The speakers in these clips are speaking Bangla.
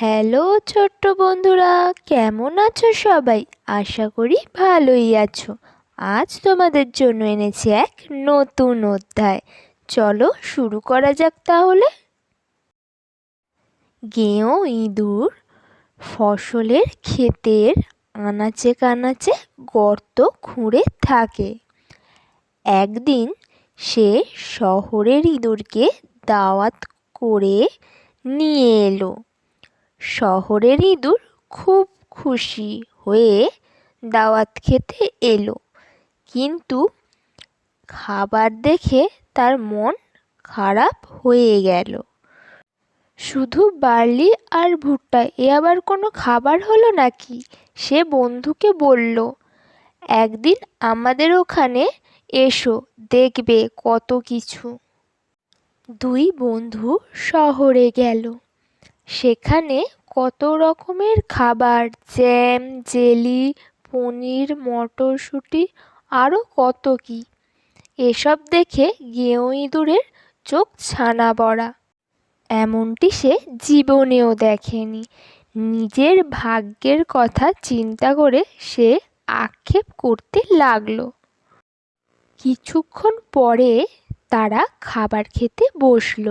হ্যালো ছোট্ট বন্ধুরা, কেমন আছো সবাই? আশা করি ভালোই আছো। আজ তোমাদের জন্য এনেছি এক নতুন অধ্যায়। চলো শুরু করা যাক তাহলে। গেঁয়ো ইঁদুর ফসলের ক্ষেতের আনাচে কানাচে গর্ত খুঁড়ে থাকে। একদিন সে শহরের ইঁদুরকে দাওয়াত করে নিয়ে এলো। শহরের ইঁদুর খুব খুশি হয়ে দাওয়াত খেতে এলো। কিন্তু খাবার দেখে তার মন খারাপ হয়ে গেল। শুধু বার্লি আর ভুট্টা, এ আবার কোনো খাবার হলো নাকি? সে বন্ধুকে বলল, একদিন আমাদের ওখানে এসো, দেখবে কত কিছু। দুই বন্ধু শহরে গেল। সেখানে কত রকমের খাবার? জ্যাম, জেলি, পনির, মটরশুঁটি আরও কত কী? এসব দেখে গেঁয়ো ইঁদুরের চোখ ছানা বড়া। এমনটি সে জীবনেও দেখেনি। নিজের ভাগ্যের কথা চিন্তা করে সে আক্ষেপ করতে লাগল। কিছুক্ষণ পরে তারা খাবার খেতে বসল।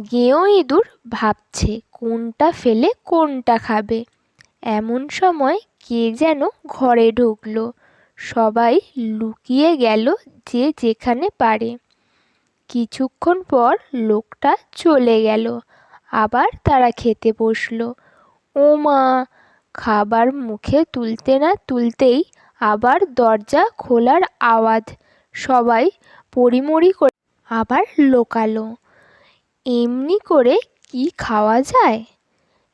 গেঁয়ো ইঁদুর ভাবছে কোনটা ফেলে কোনটা খাবে। এমন সময় কে যেন ঘরে ঢুকল। সবাই লুকিয়ে গেল যে যেখানে পারে। কিছুক্ষণ পর লোকটা চলে গেল। আবার তারা খেতে বসল। ও মা, খাবার মুখে তুলতে না তুলতেই আবার দরজা খোলার আওয়াজ। সবাই পড়িমড়ি করে আবার লোকালো। এমনি করে কি খাওয়া যায়?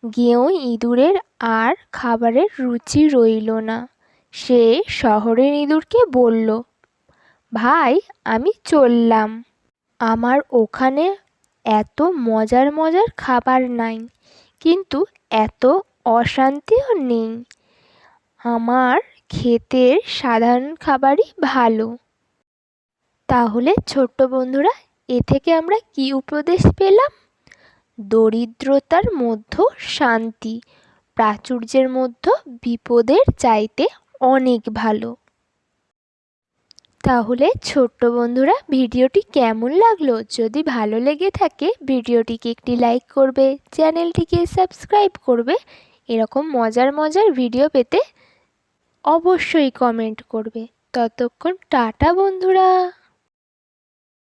গেঁয়ো ইঁদুরের আর খাবারের রুচি রইল না। সে শহরের ইঁদুরকে বলল, ভাই, আমি চললাম। আমার ওখানে এত মজার মজার খাবার নাই, কিন্তু এত অশান্তিও নেই। আমার ক্ষেতের সাধারণ খাবারই ভালো। তাহলে ছোট্ট বন্ধুরা এ থেকে আমরা কি উপদেশ পেলাম? দরিদ্রতার মধ্য শান্তি, প্রাচুর্যের মধ্য বিপদের চাইতে অনেক ভালো। তাহলে ছোট্ট বন্ধুরা, ভিডিওটি কেমন লাগল? যদি ভালো লেগে থাকে, ভিডিওটিকে একটি লাইক করবে, চ্যানেলটিকে সাবস্ক্রাইব করবে। এরকম মজার মজার ভিডিও পেতে অবশ্যই কমেন্ট করবে। ততক্ষণ টাটা বন্ধুরা!